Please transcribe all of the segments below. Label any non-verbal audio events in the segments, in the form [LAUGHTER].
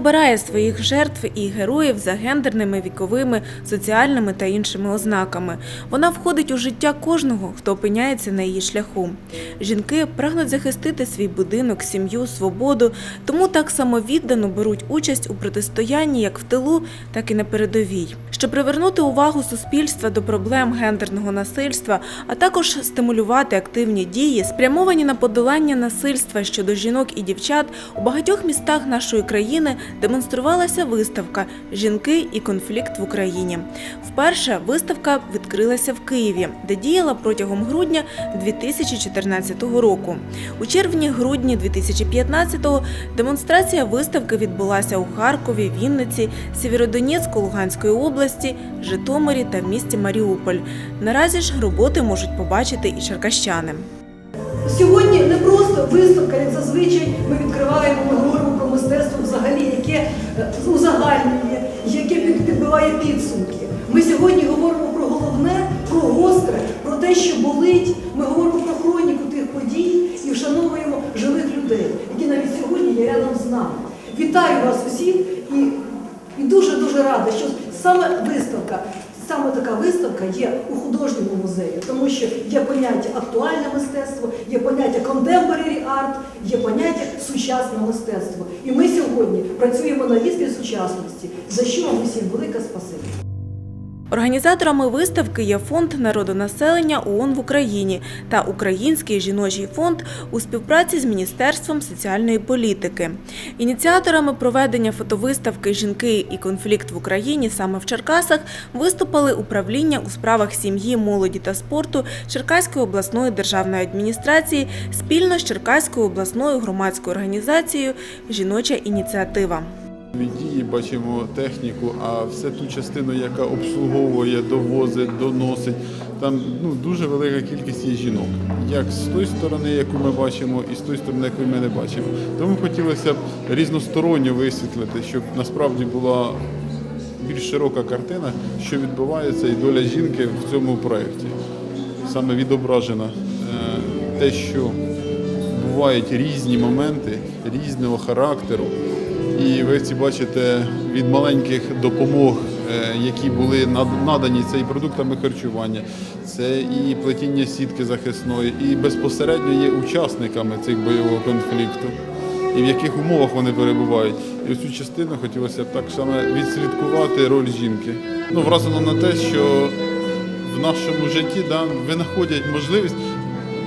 обирає своїх жертв і героїв за гендерними, віковими, соціальними та іншими ознаками. Вона входить у життя кожного, хто опиняється на її шляху. Жінки прагнуть захистити свій будинок, сім'ю, свободу, тому так само віддано беруть участь у протистоянні як в тилу, так і на передовій. Щоб привернути увагу суспільства до проблем гендерного насильства, а також стимулювати активні дії, спрямовані на подолання насильства щодо жінок і дівчат, у багатьох містах нашої країни демонструвалася виставка Жінки і конфлікт в Україні. Вперше виставка відкрилася в Києві, де діяла протягом грудня 2014 року. У червні-грудні 2015-го демонстрація виставки відбулася у Харкові, Вінниці, Сєвєродонецьку Луганської області, Житомирі та в місті Маріуполь. Наразі ж роботи можуть побачити і черкащани. Сьогодні не просто виставка, як зазвичай ми відкриваємо, ми говоримо про мистецтво взагалі, яке е, узагальнює, яке підбиває підсумки. Ми сьогодні говоримо про головне, про гостре, про те, що болить. Ми говоримо про хроніку тих подій і вшановуємо живих людей, які навіть сьогодні є рядом з нами. Вітаю вас усіх і, і дуже дуже рада, що саме виставка. Саме така виставка є у художньому музеї, тому що є поняття актуальне мистецтво, є поняття contemporary art, є поняття сучасне мистецтво. І ми сьогодні працюємо на вістрі сучасності, за що вам усім велике спасибі. Організаторами виставки є фонд народонаселення ООН в Україні та Український жіночий фонд у співпраці з Міністерством соціальної політики. Ініціаторами проведення фотовиставки Жінки і конфлікт в Україні саме в Черкасах виступили управління у справах сім'ї, молоді та спорту Черкаської обласної державної адміністрації спільно з Черкаською обласною громадською організацією Жіноча ініціатива. Від дії бачимо техніку, а все ту частину, яка обслуговує, довозить, доносить, там ну, дуже велика кількість є жінок. Як з тої сторони, яку ми бачимо, і з тої сторони, яку ми не бачимо. Тому хотілося б різносторонньо висвітлити, щоб насправді була більш широка картина, що відбувається, і доля жінки в цьому проєкті. Саме відображена е, те, що бувають різні моменти різного характеру. І ви ці бачите від маленьких допомог, е, які були надані це і продуктами харчування, це і плетіння сітки захисної, і безпосередньо є учасниками цих бойового конфлікту, і в яких умовах вони перебувають. І цю частину хотілося б так саме відслідкувати роль жінки. Ну, вразено на те, що в нашому житті да, винаходять можливість.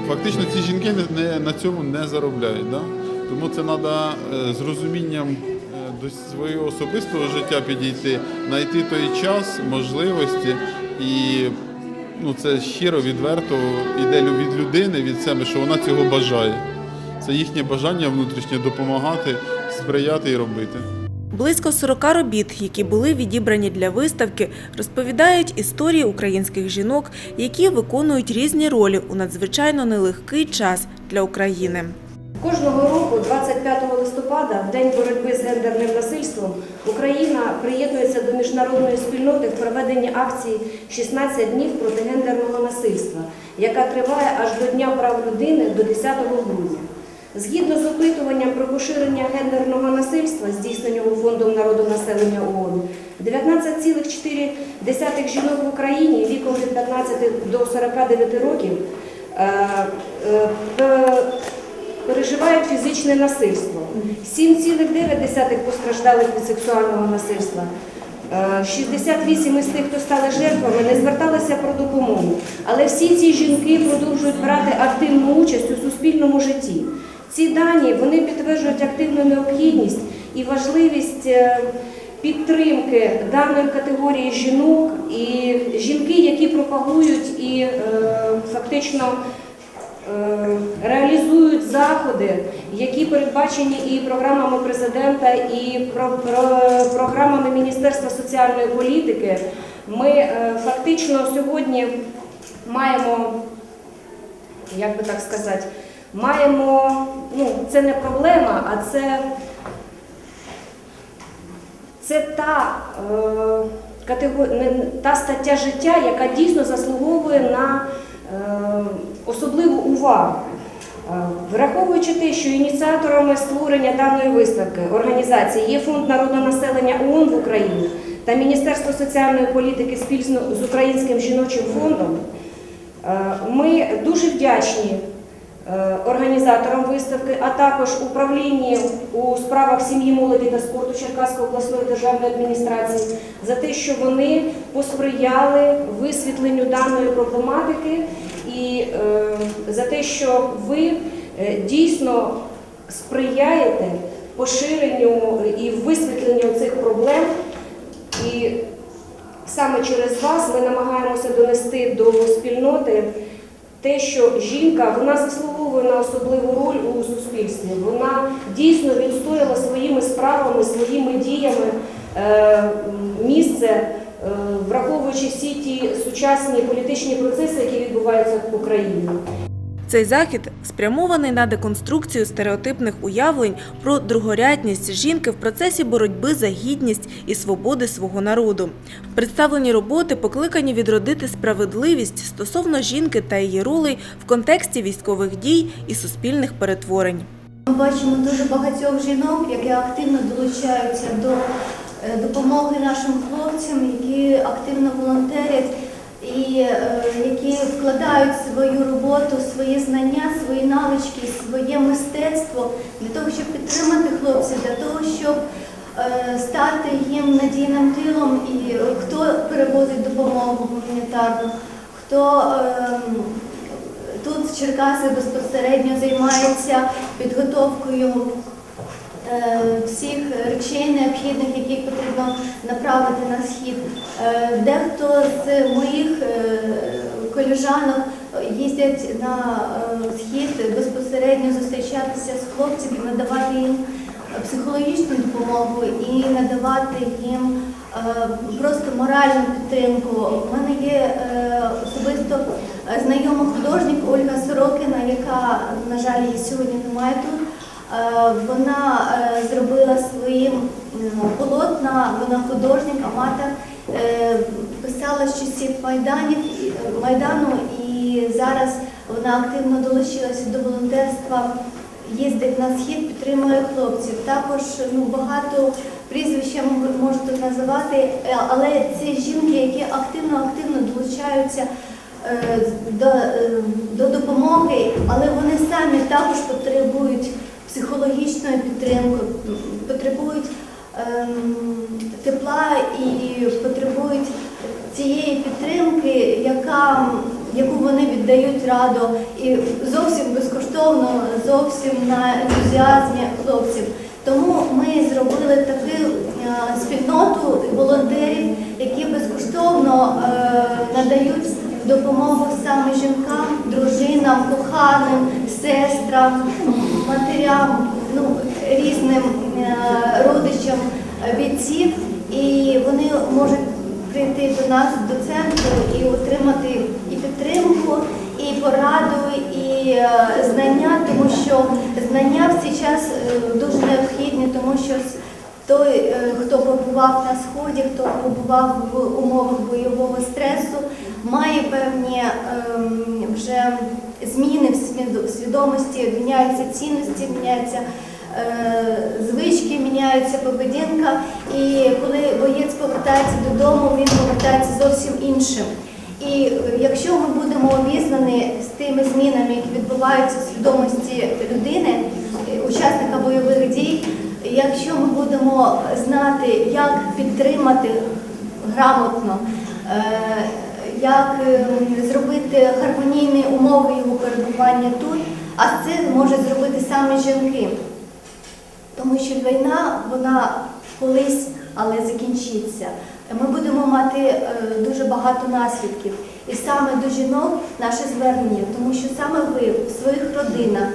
Фактично ці жінки не, на цьому не заробляють. Да? Тому це треба з розумінням до свого особистого життя підійти, знайти той час, можливості і ну, це щиро, відверто йде лю- від людини, від себе, що вона цього бажає. Це їхнє бажання внутрішнє допомагати, сприяти і робити. Близько 40 робіт, які були відібрані для виставки, розповідають історії українських жінок, які виконують різні ролі у надзвичайно нелегкий час для України. Кожного року, 25 листопада, в День боротьби з гендерним насильством, Україна приєднується до міжнародної спільноти в проведенні акції «16 днів проти гендерного насильства, яка триває аж до Дня прав людини до 10 грудня. Згідно з опитуванням про поширення гендерного насильства, здійсненого Фондом народонаселення ООН, 19,4 жінок в Україні віком від 15 до 49 років е, е, переживають фізичне насильство. 7,9 постраждалих від сексуального насильства. Е, 68 із тих, хто стали жертвами, не зверталися про допомогу. Але всі ці жінки продовжують брати активну участь у суспільному житті. Ці дані вони підтверджують активну необхідність і важливість е, підтримки даної категорії жінок і жінки, які пропагують і е, фактично е, реалізують заходи, які передбачені і програмами президента, і про- про- програмами Міністерства соціальної політики. Ми е, фактично сьогодні маємо, як би так сказати, маємо, ну це не проблема, а це, це та. Е, категор- та стаття життя, яка дійсно заслуговує на е, особливу увагу. Враховуючи те, що ініціаторами створення даної виставки організації є Фонд народного населення ООН в Україні та Міністерство соціальної політики спільно з Українським жіночим фондом, е, ми дуже вдячні е, організаторам виставки, а також управлінні у справах сім'ї, молоді та спорту Черкаської обласної державної адміністрації за те, що вони посприяли висвітленню даної проблематики і е, за те, що ви е, дійсно сприяєте поширенню і висвітленню цих проблем. І саме через вас ми намагаємося донести до спільноти те, що жінка вона заслуговує на особливу роль у суспільстві. Вона дійсно відстояла своїми справами, своїми діями е, місце, е, враховуючи всі ті сучасні політичні процеси, які відбуваються в Україні. Цей захід спрямований на деконструкцію стереотипних уявлень про другорядність жінки в процесі боротьби за гідність і свободи свого народу. Представлені роботи покликані відродити справедливість стосовно жінки та її ролей в контексті військових дій і суспільних перетворень. Ми бачимо дуже багатьох жінок, які активно долучаються до е, допомоги нашим хлопцям, які активно волонтерять і е, які вкладають свою роботу, свої знання, свої навички, своє мистецтво для того, щоб підтримати хлопців, для того, щоб е, стати їм надійним тилом, і е, хто перевозить допомогу гуманітарну, хто ем, Тут в Черкаси безпосередньо займається підготовкою всіх речей необхідних, які потрібно направити на схід. Е, Дехто з моїх е, коліжанок їздять на е, схід безпосередньо зустрічатися з хлопцями, надавати їм психологічну допомогу і надавати їм е, просто моральну підтримку. У мене є е, особисто е, знайома художник Ольга Сорокіна, яка, на жаль, її сьогодні немає тут. Е, Вона е, зробила свої м, полотна, вона художник, аматор, е, писала з часів Майданів, Майдану і зараз вона активно долучилася до волонтерства їздить на схід, підтримує хлопців. Також ну, багато прізвищ я м- можу тут називати, але це жінки, які активно-активно долучаються до, до допомоги, але вони самі також потребують психологічної підтримки, потребують ем, тепла і потребують цієї підтримки, яка, яку вони віддають радо і зовсім безкоштовно, зовсім на ентузіазмі хлопців. Тому ми зробили таку е, спільноту волонтерів, які безкоштовно е, надають допомогу саме жінкам, дружинам, коханим, сестрам, матерям, ну, різним е, родичам бійців, і вони можуть прийти до нас до центру і отримати і підтримку, і пораду, і е, знання, тому що знання в цей час е, дуже необхідні, тому що той, хто побував на сході, хто побував в умовах бойового стресу, має певні ем, вже зміни в свідомості, міняються цінності, міняються е, звички, міняється поведінка. І коли боєць повертається додому, він повертається зовсім іншим. І якщо ми будемо обізнані з тими змінами, які відбуваються в свідомості людини, е, учасника бойових дій, якщо ми будемо знати, як підтримати грамотно, е, як е, зробити гармонійні умови його перебування тут, а це можуть зробити саме жінки. Тому що війна, вона колись, але закінчиться. Ми будемо мати е, дуже багато наслідків. І саме до жінок наше звернення, тому що саме ви в своїх родинах,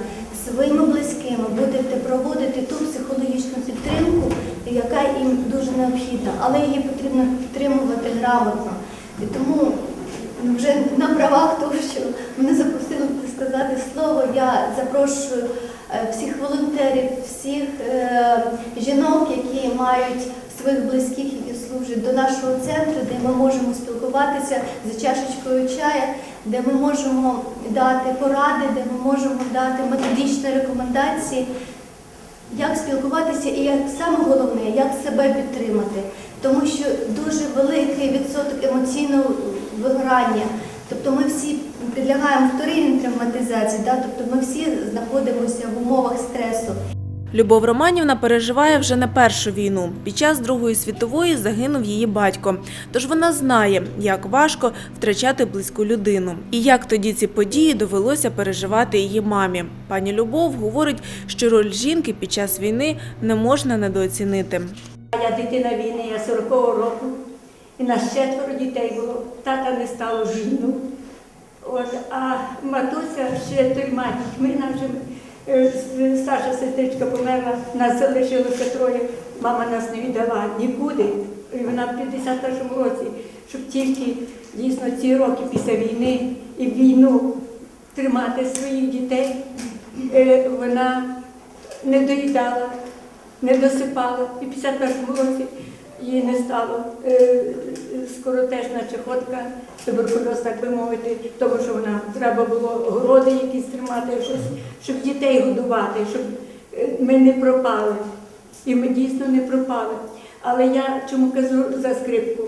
своїми близькими будете проводити ту психологічну підтримку, яка їм дуже необхідна, але її потрібно підтримувати грамотно. І тому вже на правах того, що мене запросили сказати слово, я запрошую е, всіх волонтерів, всіх е, жінок, які мають своїх близьких, які служить до нашого центру, де ми можемо спілкуватися за чашечкою чая, де ми можемо дати поради, де ми можемо дати методичні рекомендації, як спілкуватися і як саме головне, як себе підтримати. Тому що дуже великий відсоток емоційного вигорання. Тобто ми всі підлягаємо вторинній травматизації, да? тобто ми всі знаходимося в умовах стресу. Любов Романівна переживає вже не першу війну. Під час Другої світової загинув її батько. Тож вона знає, як важко втрачати близьку людину. І як тоді ці події довелося переживати її мамі. Пані Любов говорить, що роль жінки під час війни не можна недооцінити. Я дитина війни, я 40-го року, і нас четверо дітей було. Тата не стало жінок. От, а матуся ще трьома дітьми нам вже е, старша сестричка померла, нас залишилося троє. Мама нас не віддала нікуди. І вона в 51-му році, щоб тільки дійсно ці роки після війни і війну тримати своїх дітей, е, вона не доїдала, не досипала. І в 51-му році її не стало. Е, Скоротежна чехотка, туберкульоз, так би мовити, тому що вона треба було городи якісь тримати, щось, щоб дітей годувати, щоб е, ми не пропали. І ми дійсно не пропали. Але я чому кажу за скрипку?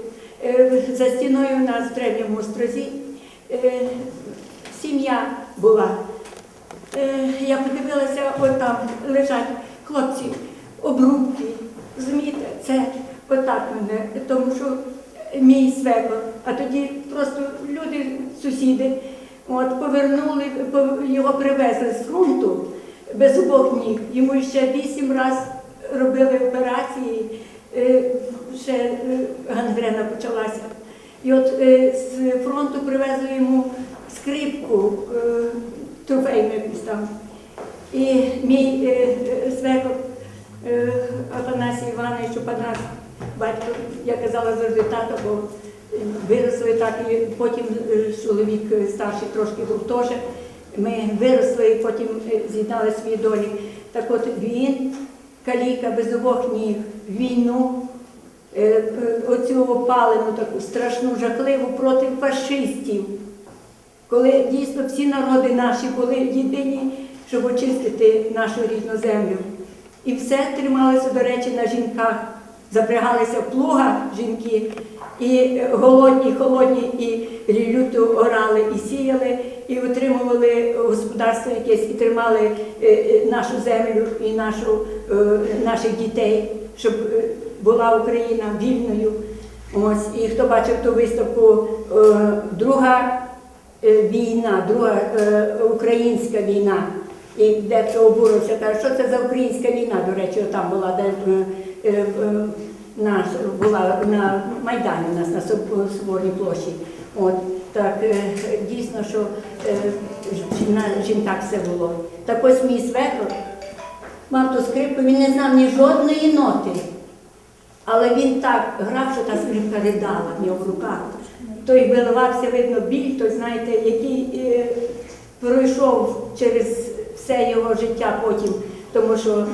Е, За стіною у нас в древньому острозі сім'я була. Я подивилася, от там лежать хлопці, обрубки. Розумієте, це отак мене, тому що мій свекор, а тоді просто люди, сусіди, от, повернули, його привезли з фронту без обох ніг. Йому ще вісім разів робили операції, е, ще е, гангрена почалася. І от е, з фронту привезли йому скрипку трофейну якусь там. І мій свекор Афанасій Іванович Опанас, батько, я казала завжди тато, бо е, виросли так, і потім е, чоловік е, старший трошки був теж. Ми виросли і потім е, з'єднали свої долі. Так от він, каліка без обох ніг, війну, оцю опалену таку страшну, жахливу проти фашистів коли дійсно всі народи наші були єдині, щоб очистити нашу рідну землю. І все трималося, до речі, на жінках. Запрягалися в плуга жінки, і голодні, холодні, і люто орали, і сіяли, і отримували господарство якесь, і тримали е, е, нашу землю і нашу, е, наших дітей, щоб була Україна вільною. Ось, і хто бачив ту виставку, друга війна, друга українська війна. І дехто обурився, каже, що це за українська війна, до речі, там була де е, е, наш, була на Майдані у нас на Соб- Соборній площі. От, так е, дійсно, що ж- на жінках все було. Так ось мій свекор мав ту скрипку, він не знав ні жодної ноти. Але він так грав, що та скрипка ридала в нього в руках. Той виливався, видно, біль, той, знаєте, який пройшов через все його життя потім, тому що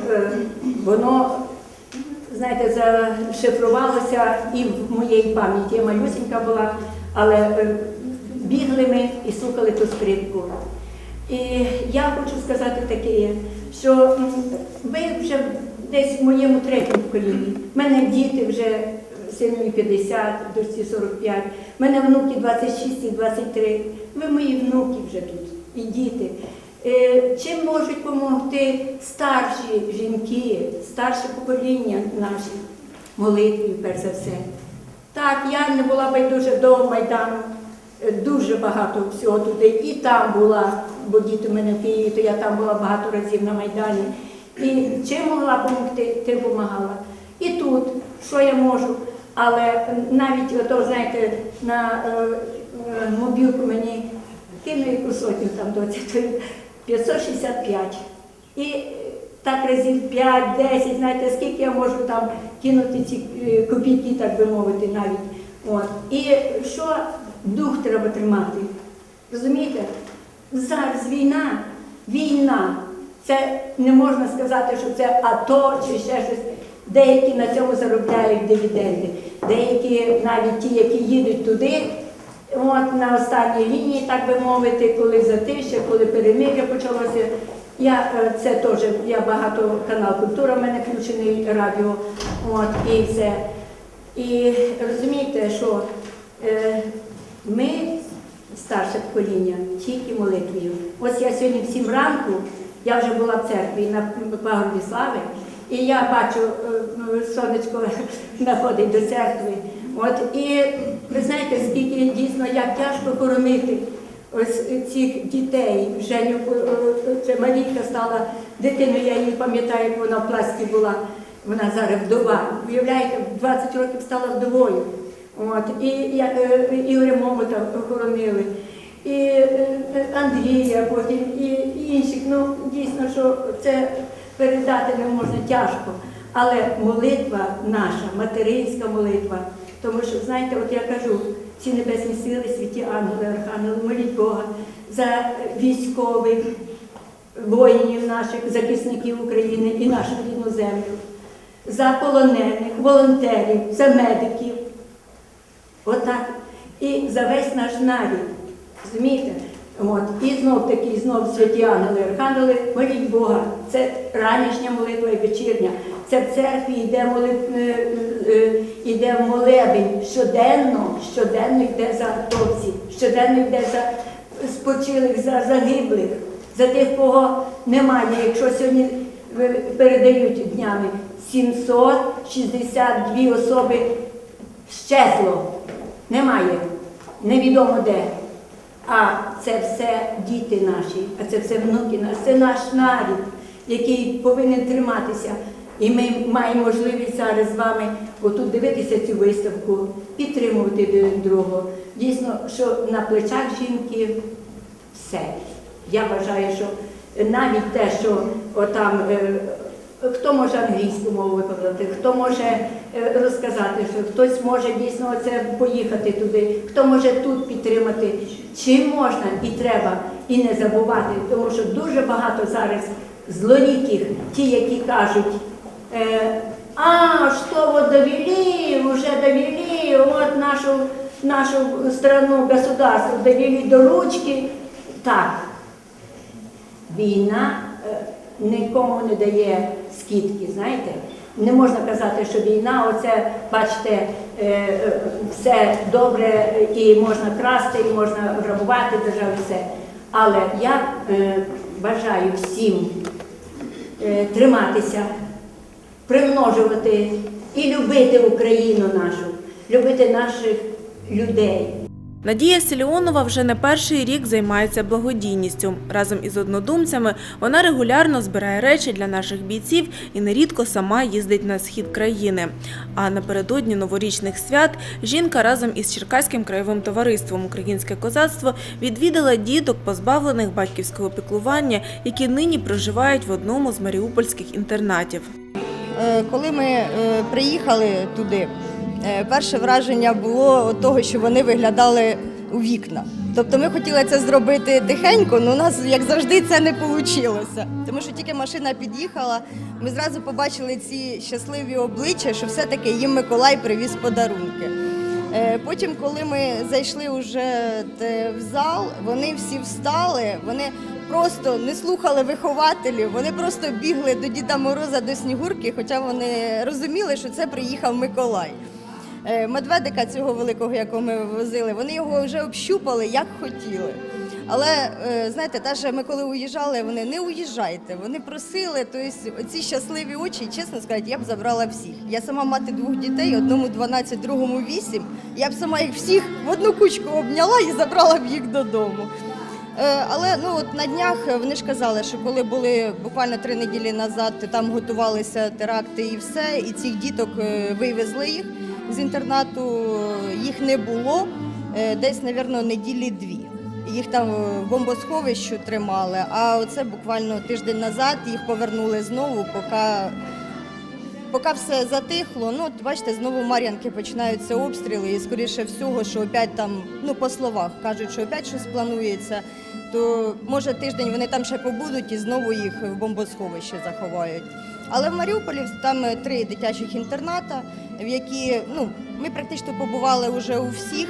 воно, знаєте, зашифрувалося і в моїй пам'яті. Я малюсенька була, але е, бігли ми і слухали ту скрипку. І я хочу сказати таке, що ви вже десь в моєму третьому поколінні. У мене діти вже синові 50, дочці 45, у мене внуки 26 і 23. Ви мої внуки вже тут і діти. Е, Чим можуть допомогти старші жінки, старше покоління наші молитві, перш за все. Так, я не була байдуже до Майдану. Е, Дуже багато всього туди. І там була, бо діти в мене в Києві, то я там була багато разів на Майдані. І чим могла допомогти, тим допомагала. І тут, що я можу. Але навіть ото, знаєте, на е, е, мобілку мені кинули яку сотню там доці, то 565. І е, так разів 5-10, знаєте, скільки я можу там кинути ці е, копійки, так би мовити, навіть. От. І що дух треба тримати? Розумієте? Зараз війна, війна. Це не можна сказати, що це АТО чи ще щось. Деякі на цьому заробляють дивіденди. Деякі навіть ті, які їдуть туди, от на останній лінії, так би мовити, коли затища, коли перемир'я почалося. Я е, це теж, я багато канал культура в мене включений радіо. От і все. І розумієте, що е, ми, старше покоління, тільки молитвою. Ось я сьогодні в сім ранку, я вже була в церкві на пагорбі слави, і я бачу, е, сонечко [LAUGHS] находить до церкви. От і ви знаєте, скільки дійсно як тяжко хоронити ось цих дітей. Женю е, це Марійка стала дитиною, я її пам'ятаю, вона в пласті була. Вона зараз вдова. Уявляєте, в 20 років стала вдовою. От, і як е, Ігоря Момота охоронили, і е, Андрія, потім і, і інших. Ну, дійсно, що це передати не можна тяжко. Але молитва наша, материнська молитва, тому що, знаєте, от я кажу, ці небесні сили, святі ангели, архангели, моліть Бога за військових, воїнів наших, захисників України і нашу рідну землю, за полонених, волонтерів, за медиків. Отак. І за весь наш нарід. Розумієте? От. І знов таки, знов святі ангели, архангели, моліть Бога. Це ранішня молитва і вечірня. Це в церкві йде, молит... е, е, йде молебень щоденно, щоденно йде за атовців, щоденно йде за спочилих, за загиблих, за тих, кого немає. Якщо сьогодні е, передають днями 762 особи щезло, немає, невідомо де. А це все діти наші, а це все внуки наші, це наш нарід, який повинен триматися. І ми маємо можливість зараз з вами отут дивитися цю виставку, підтримувати один другого. Дійсно, що на плечах жінки все. Я вважаю, що навіть те, що отам е, хто може англійську мову викладати, хто може е, розказати, що хтось може дійсно оце поїхати туди, хто може тут підтримати. Чим можна і треба, і не забувати, тому що дуже багато зараз злоліких, ті, які кажуть. Э, а, что вот довели, уже довели, вот нашу, нашу страну, государство довели до ручки. Так, війна е, нікому не дає скидки, знаєте. Не можна казати, що війна, оце, бачите, е, е, все добре і можна красти, і можна грабувати державу, все. Але я е, бажаю всім е, триматися примножувати і любити Україну нашу, любити наших людей. Надія Селіонова вже не перший рік займається благодійністю. Разом із однодумцями вона регулярно збирає речі для наших бійців і нерідко сама їздить на схід країни. А напередодні новорічних свят жінка разом із Черкаським краєвим товариством Українське козацтво відвідала діток, позбавлених батьківського піклування, які нині проживають в одному з маріупольських інтернатів. Е, Коли ми е, приїхали туди, е, перше враження було того, що вони виглядали у вікна. Тобто ми хотіли це зробити тихенько, але у нас, як завжди, це не вийшло. Тому що тільки машина під'їхала, ми зразу побачили ці щасливі обличчя, що все-таки їм Миколай привіз подарунки. Потім, коли ми зайшли вже в зал, вони всі встали, вони просто не слухали вихователів, вони просто бігли до Діда Мороза до Снігурки, хоча вони розуміли, що це приїхав Миколай. Е, Медведика цього великого, якого ми возили, вони його вже общупали, як хотіли. Але е, знаєте, теж ми коли уїжджали, вони не уїжджайте. Вони просили, тобто оці щасливі очі, чесно сказати, я б забрала всіх. Я сама мати двох дітей, одному 12, другому 8. Я б сама їх всіх в одну кучку обняла і забрала б їх додому. Е, Але ну от на днях вони ж казали, що коли були буквально три неділі назад, там готувалися теракти і все, і цих діток е, вивезли їх з інтернату, е, їх не було е, десь, мабуть, неділі дві. Їх там е, в бомбосховищу тримали, а оце буквально тиждень назад їх повернули знову, поки, поки все затихло. Ну, от бачите, знову Мар'янки починаються обстріли, і скоріше всього, що опять там, ну по словах кажуть, що опять щось планується, то може тиждень вони там ще побудуть і знову їх в бомбосховище заховають. Але в Маріуполі там е, три дитячих інтерната, в які ну, ми практично побували вже у всіх,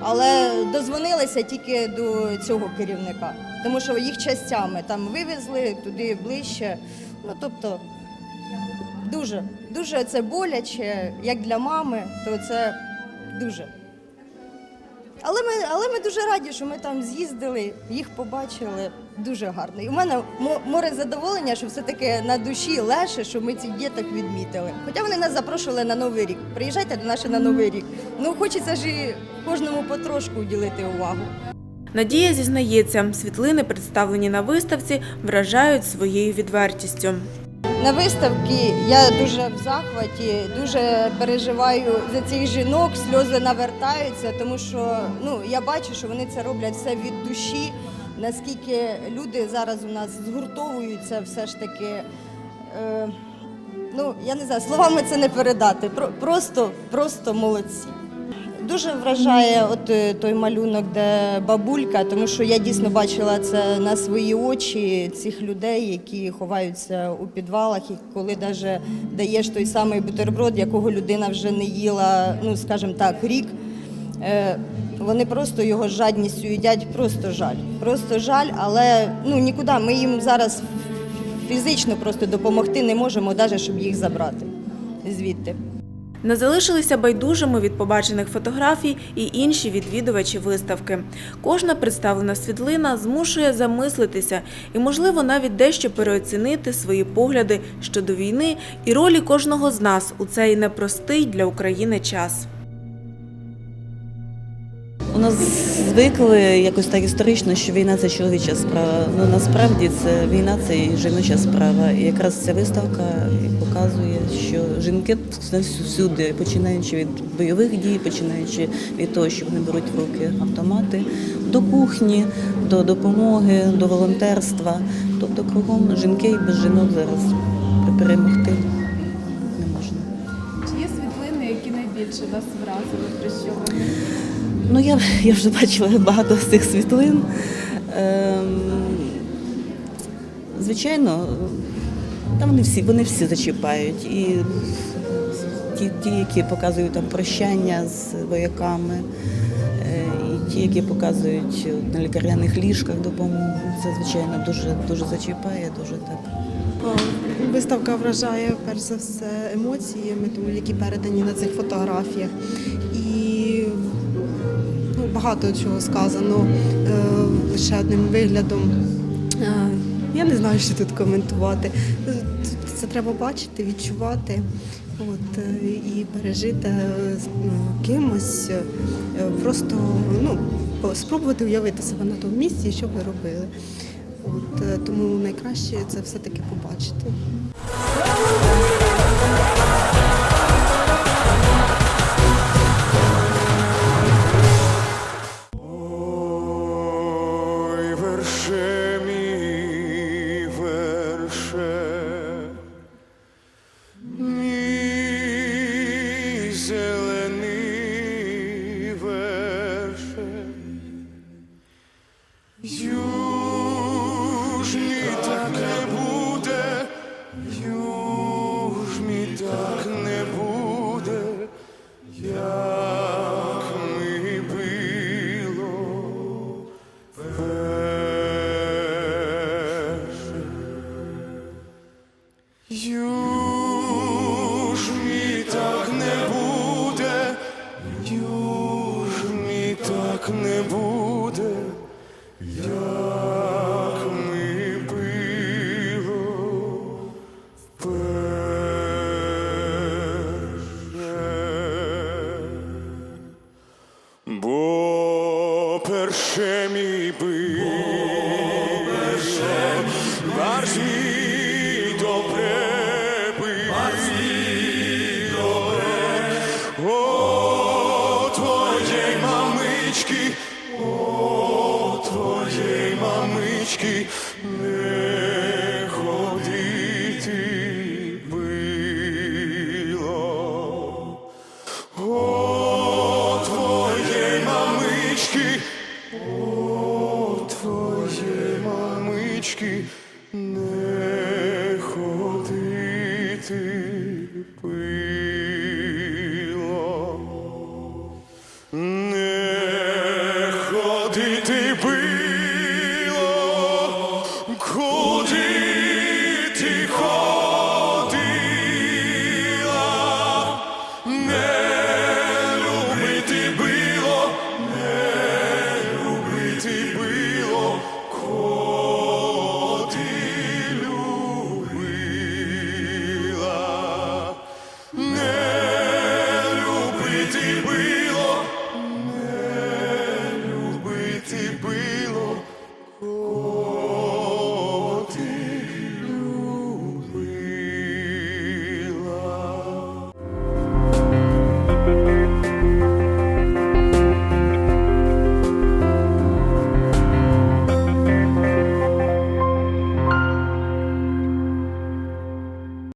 але дозвонилися тільки до цього керівника, тому що їх частями там вивезли туди ближче. Ну тобто дуже, дуже це боляче, як для мами, то це дуже. Але ми, але ми дуже раді, що ми там з'їздили, їх побачили. Дуже гарно. І в мене мо- море задоволення, що все-таки на душі леше, що ми цих діток відмітили. Хоча вони нас запрошували на Новий рік. Приїжджайте до нас на Новий рік. Ну хочеться ж і кожному потрошку уділити увагу. Надія зізнається, світлини, представлені на виставці, вражають своєю відвертістю. На виставці я дуже в захваті, дуже переживаю за цих жінок, сльози навертаються, тому що ну, я бачу, що вони це роблять все від душі. Наскільки люди зараз у нас згуртовуються, все ж таки. Е, ну, я не знаю, словами це не передати. Про- Просто, просто молодці. Дуже вражає от е, той малюнок, де бабулька, тому що я дійсно бачила це на свої очі цих людей, які ховаються у підвалах, і коли навіть даєш той самий бутерброд, якого людина вже не їла, ну скажімо так, рік. е, Вони просто його жадністю їдять, просто жаль. Просто жаль, але ну нікуди. Ми їм зараз фізично просто допомогти не можемо, навіть щоб їх забрати звідти. Не залишилися байдужими від побачених фотографій і інші відвідувачі виставки. Кожна представлена світлина змушує замислитися і, можливо, навіть дещо переоцінити свої погляди щодо війни і ролі кожного з нас у цей непростий для України час. У нас звикли якось так історично, що війна це чоловіча справа. Ну насправді це війна це і жіноча справа. І якраз ця виставка показує, що жінки всюди, починаючи від бойових дій, починаючи від того, що вони беруть в руки автомати, до кухні, до допомоги, до волонтерства. Тобто кругом жінки і без жінок зараз перемогти не можна. Чи є світлини, які найбільше вас вразили, про що? Ну, я, я вже бачила багато з цих світлин. Ем, звичайно, там вони всі, вони всі зачіпають. І ті, ті, які показують там прощання з вояками, е, і ті, які показують на лікарняних ліжках допомогу. Це, звичайно, дуже, дуже зачіпає, дуже так. Виставка вражає перш за все емоціями, тому які передані на цих фотографіях. І ну, багато чого сказано е, лише одним виглядом. Е, я не знаю, що тут коментувати. Це, треба бачити, відчувати от, е, і пережити е, ну, кимось. е, Просто ну, спробувати уявити себе на тому місці, що ви робили. От, тому найкраще це все-таки побачити. Бо перше мій бив,